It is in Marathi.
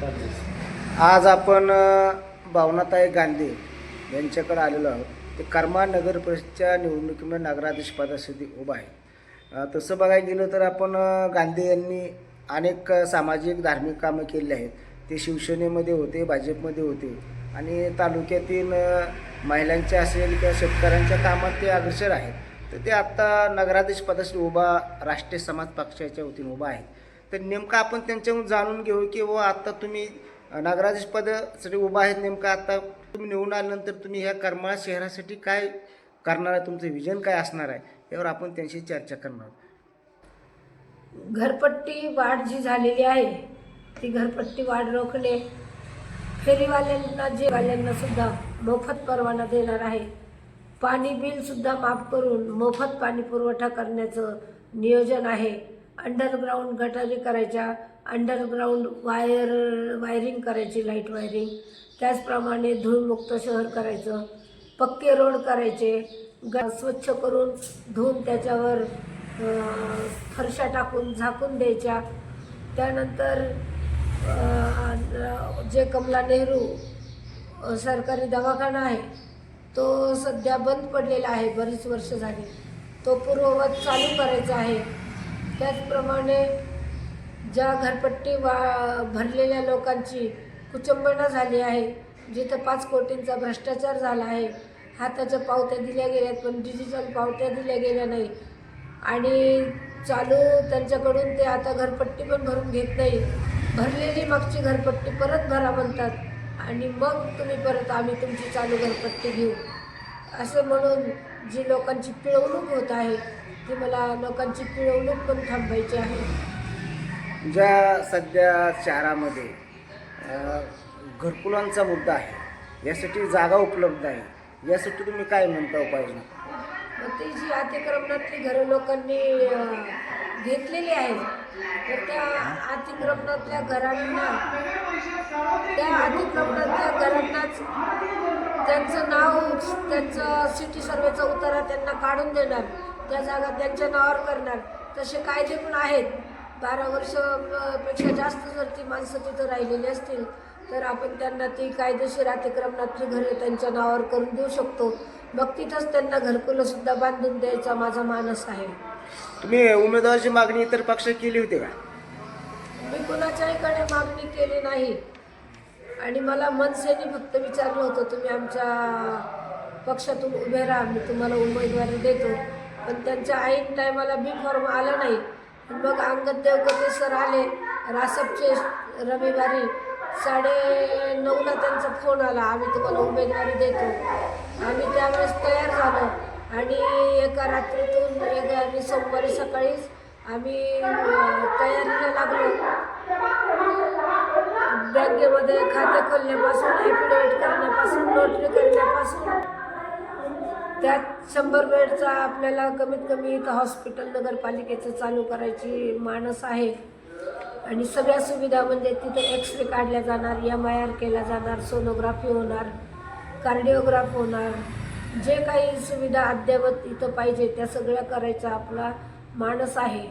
आज आपण भावनाताई गांधी यांच्याकडे आलेलो आहोत. ते कर्मा नगर परिषदच्या निवडणुकीमध्ये नगराधीश पदासाठी उभा आहे तसं बघायला गेलं तर आपण गांधी यांनी अनेक सामाजिक धार्मिक कामं केली आहेत. ते शिवसेनेमध्ये होते भाजपमध्ये होते आणि तालुक्यातील महिलांच्या असेल किंवा शेतकऱ्यांच्या कामात ते अग्रसर आहेत. तर ते आत्ता नगराधीश पदासाठी उभा राष्ट्रीय समाज पक्षाच्या वतीने उभा आहे तर नेमकं आपण त्यांच्याकडून जाणून घेऊ की व आत्ता तुम्ही अ, पदासाठी उभा आहेत नेमकं आता तुम्ही निवडून आल्यानंतर तुम्ही ह्या करमाळा शहरासाठी काय करणार आहे? तुमचं विजन काय असणार आहे? यावर आपण त्यांशी चर्चा करणार आहोत. घरपट्टी वाढ जी झालेली आहे ती घरपट्टी वाढ रोखणे फेरीवाल्यांना जेवाल्यांना सुद्धा मोफत परवाना देणार आहे. पाणी बिलसुद्धा माफ करून मोफत पाणी पुरवठा करण्याचं नियोजन आहे. अंडरग्राऊंड गटारी करायच्या अंडरग्राऊंड वायर वायरिंग करायची लाइट वायरिंग. त्याचप्रमाणे धूळमुक्त शहर करायचं पक्के रोड करायचे. ग स्वच्छ करून धुवून त्याच्यावर फरशा टाकून झाकून द्यायच्या. त्यानंतर जे कमला नेहरू सरकारी दवाखाना आहे तो सध्या बंद पडलेला आहे बरीच वर्ष झाली. तो पूर्ववत चालू करायचा आहे. त्याचप्रमाणे ज्या घरपट्टी वा भरलेल्या लोकांची कुचंबना झाली आहे जिथं पाच कोटींचा भ्रष्टाचार झाला आहे हाताच्या पावत्या दिल्या गेल्यात पण डिजिटल पावत्या दिल्या गेल्या नाही. आणि चालू त्यांच्याकडून ते आता घरपट्टी पण भरून घेत नाही. भरलेली मागची घरपट्टी परत भरा म्हणतात. आणि मग तुम्ही परत आम्ही तुमची चालू घरपट्टी घेऊ. असं म्हणून जी लोकांची पिळवणूक होत आहे ती मला लोकांची पिळवणूक पण थांबायची आहे. ज्या सध्या शहरामध्ये घरकुलांचा मुद्दा आहे यासाठी जागा उपलब्ध आहे यासाठी तुम्ही काय म्हणता उपाययोजना? मग ती जी अतिक्रमणातली घरं लोकांनी घेतलेली आहेत. तर त्या अतिक्रमणातल्या घरांना त्या अतिक्रमणातल्या घरांनाच त्यांचं नाव त्यांचं सिटी सर्वेचा उतारा त्यांना काढून देणार. त्या जागा त्यांच्या नावावर करणार. तसे कायदे पण आहेत. बारा वर्षपेक्षा जास्त जर ती माणसं तिथं राहिलेली असतील तर आपण त्यांना ती कायदेशीर अतिक्रमणातली घरे त्यांच्या नावावर करून देऊ शकतो. तिथंच त्यांना घरकुलं सुद्धा बांधून द्यायचा माझा मानस आहे. तुम्ही उमेदवाराची मागणी इतर पक्ष केली होती का? मी कुणाच्याहीकडे मागणी केली नाही. आणि मला मनसेने फक्त विचारलं होतं तुम्ही आमच्या पक्षातून उभे राहा मी तुम्हाला उमेदवारी देतो. पण त्यांच्या ऐन टायमाला बी फॉर्म आला नाही. मग अंगद देवकते सर आले रासपचे रविवारी साडे नऊला त्यांचा फोन आला. आम्ही तुम्हाला उमेदवारी देतो. आम्ही त्यावेळेस तयार झालो. आणि एका रात्रीतून एक आणि सोमवारी सकाळीच आम्ही तयारीला लागलो. बँकेमध्ये खाते खोलण्यापासून ॲफिडेविट करण्यापासून नोटरी करण्यापासून त्यात शंभर बेडचा आपल्याला कमीत कमी इथं हॉस्पिटल नगरपालिकेचं चालू करायची मानस आहे. आणि सगळ्या सुविधा म्हणजे तिथे एक्स रे काढल्या जाणार एम आय आर केला जाणार सोनोग्राफी होणार कार्डिओग्राफ होणार. जे काही सुविधा अद्ययावत इथं पाहिजे त्या सगळ्या करायचा आपला मानस आहे.